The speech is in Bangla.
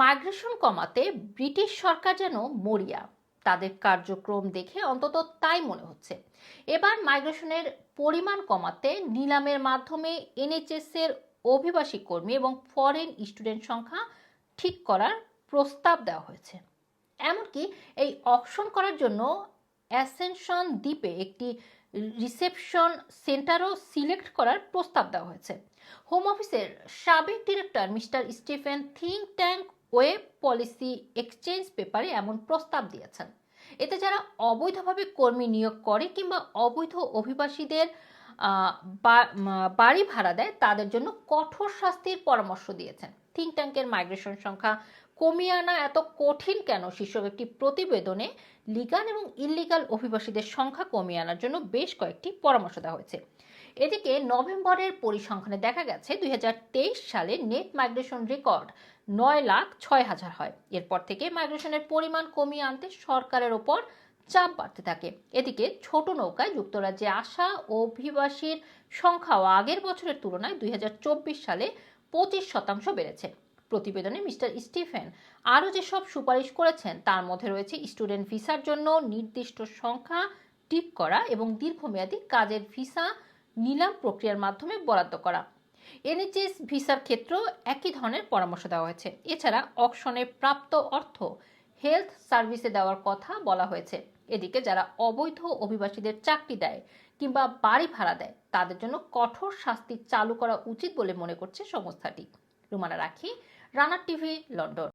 মাইগ্রেশন কমাতে ব্রিটিশ সরকার যেন মরিয়া। তাদের কার্যক্রম দেখে অন্তত তাই মনে হচ্ছে। এবার মাইগ্রেশনের পরিমাণ কমাতে নিলামের মাধ্যমে এনএচএস এর অভিবাসী কর্মী এবং ফরেন স্টুডেন্ট সংখ্যা ঠিক করার প্রস্তাব দেওয়া হয়েছে। এমনকি এই অপশন করার জন্য অ্যাসেনশন দ্বীপে একটি রিসেপশন সেন্টারও সিলেক্ট করার প্রস্তাব দেওয়া হয়েছে। হোম অফিসের সাবেক director mister Stephen think tank web policy exchange পেপারে এমন প্রস্তাব দিয়েছেন। এতে যারা অবৈধভাবে কর্মী নিয়োগ করে কিংবা অবৈধ অভিবাসীদের বাড়ি ভাড়া দেয়, তাদের জন্য কঠোর শাস্তির পরামর্শ দিয়েছেন। থিঙ্ক ট্যাঙ্কের মাইগ্রেশন সংখ্যা কমিয়ে আনা এত কঠিন কেন? শীর্ষক একটি প্রতিবেদনে লিগাল এবং ইল্লিগাল অভিবাসীদের সংখ্যা কমিয়ে আনার জন্য বেশ কয়েকটি পরামর্শ দেওয়া হয়েছে। এদিকে নভেম্বরের পরিসংখ্যানে দেখা গেছে, দুই হাজার তেইশ সালে নেট মাইগ্রেশন রেকর্ড নয় লাখ ছয় হাজার হয়। এরপর থেকে মাইগ্রেশনের পরিমাণ কমিয়ে আনতে সরকারের ওপর চাপ বাড়তে থাকে। এদিকে ছোট নৌকায় যুক্তরাজ্যে আসা অভিবাসীর সংখ্যাও আগের বছরের তুলনায় দুই হাজার চব্বিশ সালে পঁচিশ শতাংশ বেড়েছে। প্রতিবেদনে মিস্টার স্টিফেন আরও যেসব সুপারিশ করেছেন, তার মধ্যে রয়েছে স্টুডেন্ট ভিসার জন্য নির্দিষ্ট সংখ্যা ঠিক করা এবং দীর্ঘমেয়াদী কাজের ভিসা নিলাম প্রক্রিয়ার মাধ্যমে বরাদ্দ করা। এনএচএস ভিসার ক্ষেত্রেও একই ধরনের পরামর্শ দেওয়া হয়েছে। এছাড়া অকশনে প্রাপ্ত অর্থ হেলথ সার্ভিসে দেওয়ার কথা বলা হয়েছে। এদিকে যারা অবৈধ অভিবাসীদের চাকরি দেয় কিংবা বাড়ি ভাড়া দেয়, তাদের জন্য কঠোর শাস্তি চালু করা উচিত বলে মনে করছে সংস্থাটি। রুমানা রাখি রানার টিভি, লন্ডন।